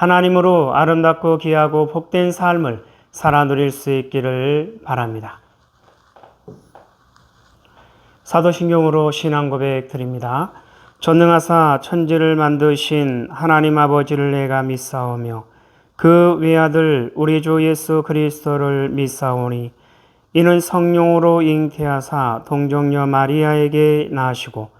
하나님으로 아름답고 귀하고 복된 삶을 살아 누릴 수 있기를 바랍니다. 사도신경으로 신앙 고백 드립니다. 전능하사 천지를 만드신 하나님 아버지를 내가 믿사오며 그 외아들 우리 주 예수 그리스도를 믿사오니 이는 성령으로 잉태하사 동정녀 마리아에게 나시고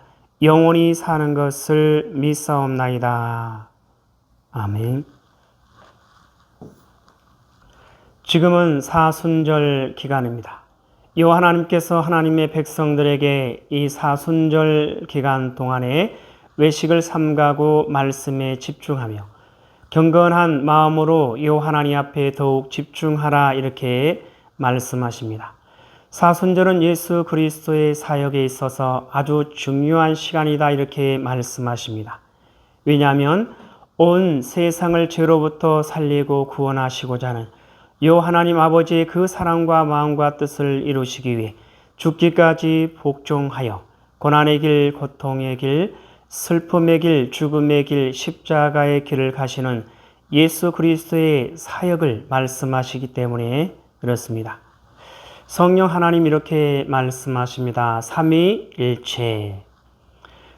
영원히 사는 것을 믿사옵나이다. 아멘. 지금은 사순절 기간입니다. 이 하나님께서 하나님의 백성들에게 이 사순절 기간 동안에 외식을 삼가고 말씀에 집중하며 경건한 마음으로 이 하나님 앞에 더욱 집중하라 이렇게 말씀하십니다. 사순절은 예수 그리스도의 사역에 있어서 아주 중요한 시간이다 이렇게 말씀하십니다. 왜냐하면 온 세상을 죄로부터 살리고 구원하시고자 하는 요 하나님 아버지의 그 사랑과 마음과 뜻을 이루시기 위해 죽기까지 복종하여 고난의 길, 고통의 길, 슬픔의 길, 죽음의 길, 십자가의 길을 가시는 예수 그리스도의 사역을 말씀하시기 때문에 그렇습니다. 성령 하나님 이렇게 말씀하십니다. 삼위일체.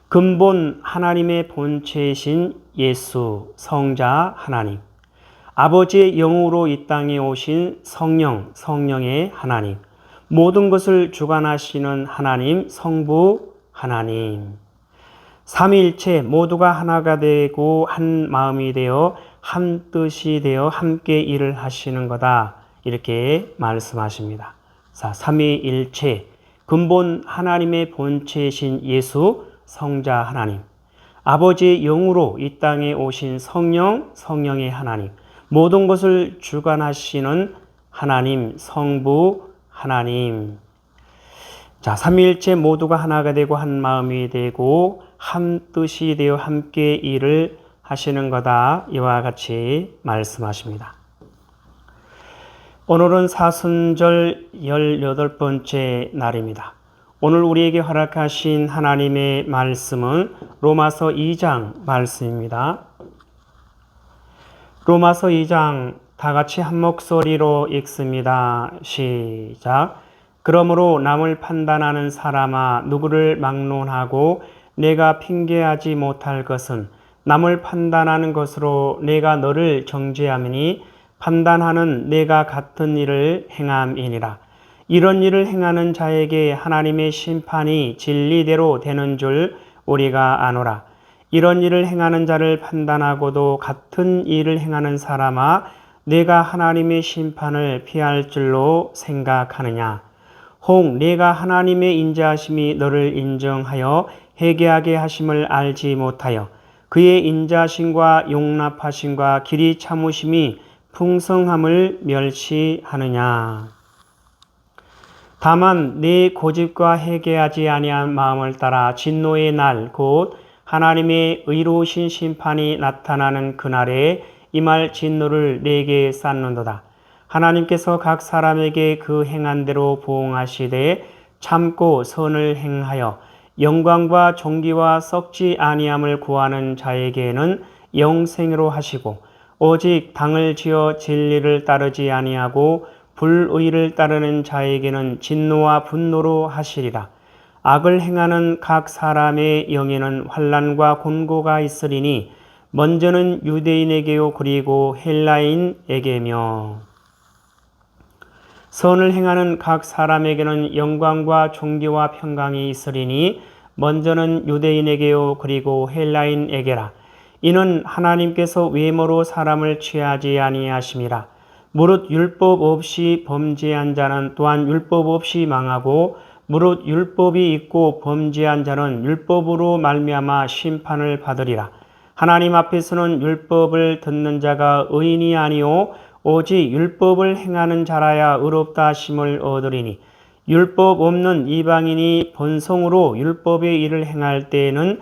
근본 하나님의 본체이신 예수 성자 하나님. 아버지의 영으로 이 땅에 오신 성령 성령의 하나님. 모든 것을 주관하시는 하나님 성부 하나님. 삼위일체 모두가 하나가 되고 한 마음이 되어 한 뜻이 되어 함께 일을 하시는 거다. 이렇게 말씀하십니다. 자, 삼위일체 근본 하나님의 본체이신 예수 성자 하나님 아버지의 영으로 이 땅에 오신 성령 성령의 하나님 모든 것을 주관하시는 하나님 성부 하나님 자, 삼위일체 모두가 하나가 되고 한 마음이 되고 한 뜻이 되어 함께 일을 하시는 거다. 이와 같이 말씀하십니다. 오늘은 사순절 18번째 날입니다. 오늘 우리에게 허락하신 하나님의 말씀은 로마서 2장 말씀입니다. 로마서 2장 다 같이 한 목소리로 읽습니다. 시작. 그러므로 남을 판단하는 사람아 누구를 막론하고 내가 핑계하지 못할 것은 남을 판단하는 것으로 내가 너를 정죄하니 판단하는 내가 같은 일을 행함이니라. 이런 일을 행하는 자에게 하나님의 심판이 진리대로 되는 줄 우리가 아노라. 이런 일을 행하는 자를 판단하고도 같은 일을 행하는 사람아 내가 하나님의 심판을 피할 줄로 생각하느냐. 혹 내가 하나님의 인자하심이 너를 인정하여 회개하게 하심을 알지 못하여 그의 인자심과 용납하심과 길이 참으심이 풍성함을 멸시하느냐. 다만 네 고집과 회개하지 아니한 마음을 따라 진노의 날 곧 하나님의 의로우신 심판이 나타나는 그날에 이말 진노를 내게 쌓는도다. 하나님께서 각 사람에게 그 행한 대로 보응하시되 참고 선을 행하여 영광과 존귀와 썩지 아니함을 구하는 자에게는 영생으로 하시고 오직 당을 지어 진리를 따르지 아니하고 불의를 따르는 자에게는 진노와 분노로 하시리라. 악을 행하는 각 사람의 영에는 환란과 곤고가 있으리니 먼저는 유대인에게요 그리고 헬라인에게며 선을 행하는 각 사람에게는 영광과 존귀와 평강이 있으리니 먼저는 유대인에게요 그리고 헬라인에게라 이는 하나님께서 외모로 사람을 취하지 아니하심이라. 무릇 율법 없이 범죄한 자는 또한 율법 없이 망하고 무릇 율법이 있고 범죄한 자는 율법으로 말미암아 심판을 받으리라. 하나님 앞에서는 율법을 듣는 자가 의인이 아니요 오직 율법을 행하는 자라야 의롭다 하심을 얻으리니 율법 없는 이방인이 본성으로 율법의 일을 행할 때에는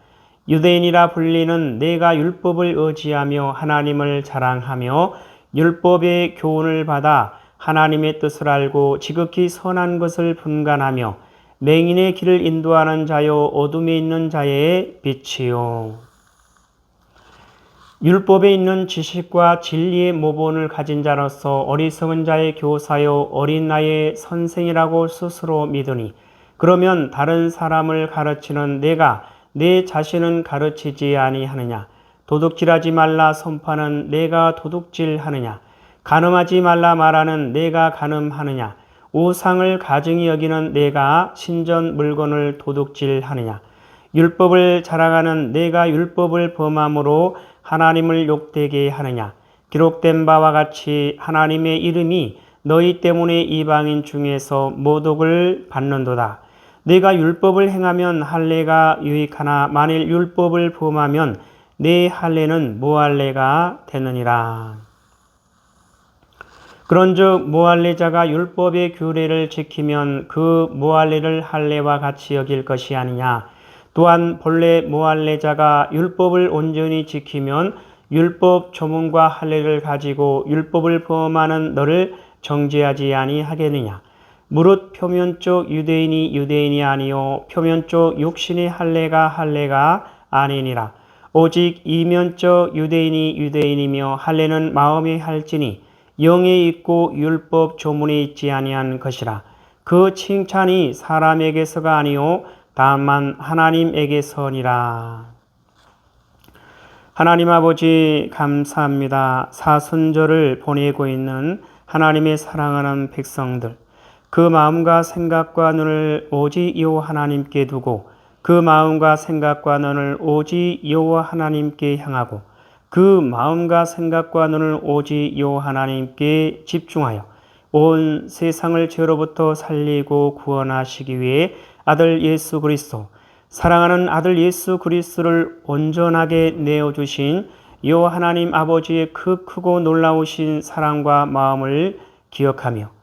유대인이라 불리는 내가 율법을 의지하며 하나님을 자랑하며 율법의 교훈을 받아 하나님의 뜻을 알고 지극히 선한 것을 분간하며 맹인의 길을 인도하는 자요 어둠에 있는 자의 빛이요. 율법에 있는 지식과 진리의 모본을 가진 자로서 어리석은 자의 교사요 어린 나이의 선생이라고 스스로 믿으니 그러면 다른 사람을 가르치는 내가 내 자신은 가르치지 아니하느냐? 도둑질하지 말라 선파는 내가 도둑질하느냐? 가늠하지 말라 말하는 내가 가늠하느냐? 우상을 가증히 여기는 내가 신전 물건을 도둑질하느냐? 율법을 자랑하는 내가 율법을 범함으로 하나님을 욕되게 하느냐? 기록된 바와 같이 하나님의 이름이 너희 때문에 이방인 중에서 모독을 받는도다. 내가 율법을 행하면 할례가 유익하나 만일 율법을 범하면 내 할례는 무할례가 되느니라. 그런즉 무할례자가 율법의 규례를 지키면 그 무할례를 할례와 같이 여길 것이 아니냐. 또한 본래 모할례자가 율법을 온전히 지키면 율법 조문과 할례를 가지고 율법을 범하는 너를 정죄하지 아니하겠느냐. 무릇 표면적 유대인이 유대인이 아니요 표면적 육신의 할례가 할례가 아니니라. 오직 이면적 유대인이 유대인이며 할례는 마음에 할지니 영에 있고 율법 조문에 있지 아니한 것이라. 그 칭찬이 사람에게서가 아니요 다만 하나님에게서니라. 하나님 아버지 감사합니다. 사순절을 보내고 있는 하나님의 사랑하는 백성들. 그 마음과 생각과 눈을 오직 여호와 하나님께 두고 그 마음과 생각과 눈을 오직 여호와 하나님께 향하고 그 마음과 생각과 눈을 오직 여호와 하나님께 집중하여 온 세상을 죄로부터 살리고 구원하시기 위해 아들 예수 그리스도, 사랑하는 아들 예수 그리스도를 온전하게 내어 주신 요 하나님 아버지의 그 크고 놀라우신 사랑과 마음을 기억하며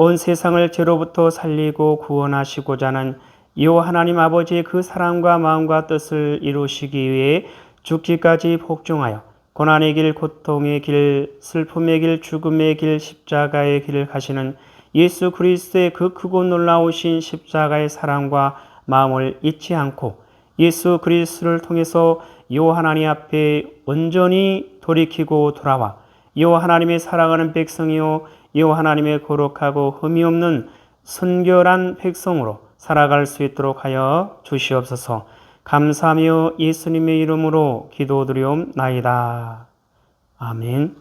온 세상을 죄로부터 살리고 구원하시고자 하는 요 하나님 아버지의 그 사랑과 마음과 뜻을 이루시기 위해 죽기까지 복종하여 고난의 길, 고통의 길, 슬픔의 길, 죽음의 길, 십자가의 길을 가시는 예수 그리스도의 그 크고 놀라우신 십자가의 사랑과 마음을 잊지 않고 예수 그리스도를 통해서 요 하나님 앞에 온전히 돌이키고 돌아와 요 하나님의 사랑하는 백성이요 요 하나님의 거룩하고 흠이 없는 순결한 백성으로 살아갈 수 있도록 하여 주시옵소서. 감사하며 예수님의 이름으로 기도드리옵나이다. 아멘.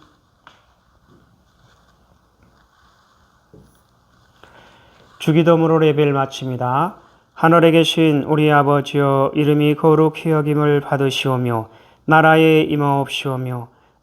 주기도문으로 예배를 마칩니다. 하늘에 계신 우리 아버지여 이름이 거룩히 여김을 받으시오며 나라에 임하옵시오며